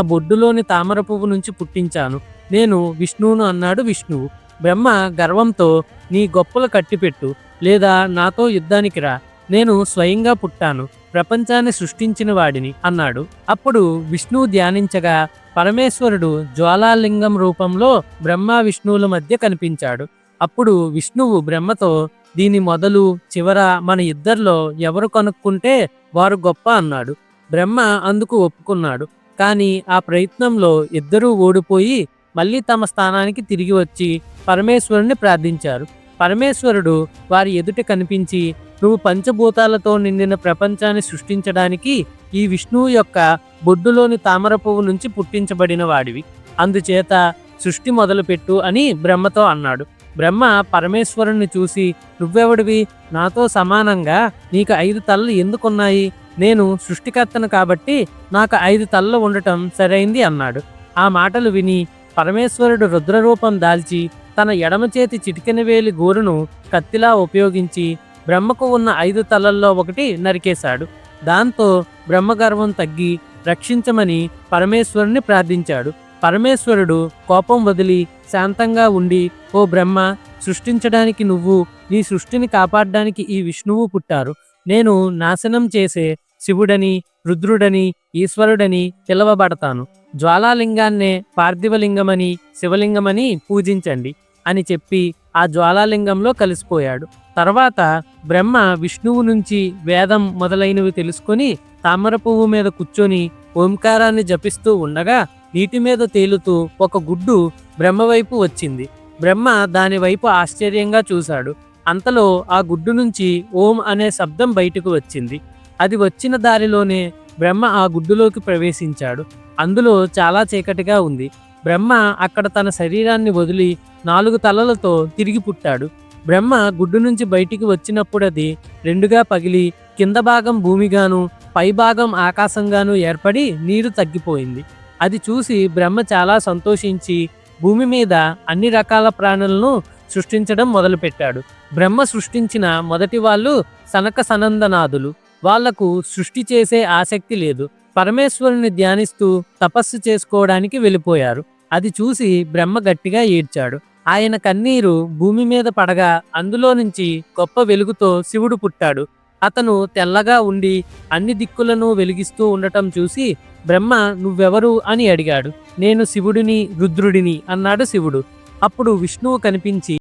బొడ్డులోని తామర పువ్వు నుంచి పుట్టించాను. నేను విష్ణువును అన్నాడు విష్ణువు. బ్రహ్మ గర్వంతో నీ గొప్పలు కట్టిపెట్టు లేదా నాతో యుద్ధానికి రా. నేను స్వయంగా పుట్టాను ప్రపంచాన్ని సృష్టించిన వాడిని అన్నాడు. అప్పుడు విష్ణువు ధ్యానించగా పరమేశ్వరుడు జ్వాలాలింగం రూపంలో బ్రహ్మ విష్ణువుల మధ్య కనిపించాడు. అప్పుడు విష్ణువు బ్రహ్మతో దీని మొదలు చివర మన ఇద్దరిలో ఎవరు కనుక్కుంటే వారు గొప్ప అన్నాడు. బ్రహ్మ అందుకు ఒప్పుకున్నాడు. కానీ ఆ ప్రయత్నంలో ఇద్దరూ ఓడిపోయి మళ్ళీ తమ స్థానానికి తిరిగి వచ్చి పరమేశ్వరుని ప్రార్థించారు. పరమేశ్వరుడు వారి ఎదుట కనిపించి నువ్వు పంచభూతాలతో నిండిన ప్రపంచాన్ని సృష్టించడానికి ఈ విష్ణువు యొక్క బొడ్డులోని తామర పువ్వు నుంచి పుట్టించబడిన వాడివి. అందుచేత సృష్టి మొదలుపెట్టు అని బ్రహ్మతో అన్నాడు. బ్రహ్మ పరమేశ్వరుణ్ణి చూసి నువ్వెవడివి? నాతో సమానంగా నీకు ఐదు తలలు ఎందుకున్నాయి? నేను సృష్టికర్తను కాబట్టి నాకు ఐదు తలలు ఉండటం సరైంది అన్నాడు. ఆ మాటలు విని పరమేశ్వరుడు రుద్రరూపం దాల్చి తన ఎడమ చేతి చిటికెన వేలి గోరును కత్తిలా ఉపయోగించి బ్రహ్మకు ఉన్న ఐదు తలల్లో ఒకటి నరికేశాడు. దాంతో బ్రహ్మగర్వం తగ్గి రక్షించమని పరమేశ్వరుని ప్రార్థించాడు. పరమేశ్వరుడు కోపం వదిలి శాంతంగా ఉండి ఓ బ్రహ్మ సృష్టించడానికి నువ్వు నీ సృష్టిని కాపాడడానికి ఈ విష్ణువు పుట్టారు. నేను నాశనం చేసే శివుడని రుద్రుడని ఈశ్వరుడని పిలవబడతాను. జ్వాలాలింగాన్నే పార్థివలింగమని శివలింగమని పూజించండి అని చెప్పి ఆ జ్వాలాలింగంలో కలిసిపోయాడు. తర్వాత బ్రహ్మ విష్ణువు నుంచి వేదం మొదలైనవి తెలుసుకొని తామర పువ్వు మీద కూర్చొని ఓంకారాన్ని జపిస్తూ ఉండగా నీటి మీద తేలుతూ ఒక గుడ్డు బ్రహ్మ వైపు వచ్చింది. బ్రహ్మ దాని వైపు ఆశ్చర్యంగా చూశాడు. అంతలో ఆ గుడ్డు నుంచి ఓం అనే శబ్దం బయటకు వచ్చింది. అది వచ్చిన దారిలోనే బ్రహ్మ ఆ గుడ్డులోకి ప్రవేశించాడు. అందులో చాలా చీకటిగా ఉంది. బ్రహ్మ అక్కడ తన శరీరాన్ని వదిలి నాలుగు తలలతో తిరిగి పుట్టాడు. బ్రహ్మ గుడ్డు నుంచి బయటికి వచ్చినప్పుడు అది రెండుగా పగిలి కింద భాగం భూమిగాను పై భాగం ఆకాశంగాను ఏర్పడి నీరు తగ్గిపోయింది. అది చూసి బ్రహ్మ చాలా సంతోషించి భూమి మీద అన్ని రకాల ప్రాణులను సృష్టించడం మొదలుపెట్టాడు. బ్రహ్మ సృష్టించిన మొదటి వాళ్ళు సనక సనందనాథులు. వాళ్ళకు సృష్టి చేసే ఆసక్తి లేదు. పరమేశ్వరుని ధ్యానిస్తూ తపస్సు చేసుకోవడానికి వెళ్ళిపోయారు. అది చూసి బ్రహ్మ గట్టిగా ఏడ్చాడు. ఆయన కన్నీరు భూమి మీద పడగా అందులో నుంచి గొప్ప వెలుగుతో శివుడు పుట్టాడు. అతను తెల్లగా ఉండి అన్ని దిక్కులను వెలిగిస్తూ ఉండటం చూసి బ్రహ్మ నువ్వెవరు? అని అడిగాడు. నేను శివుడిని రుద్రుడిని అన్నాడు శివుడు. అప్పుడు విష్ణువు కనిపించి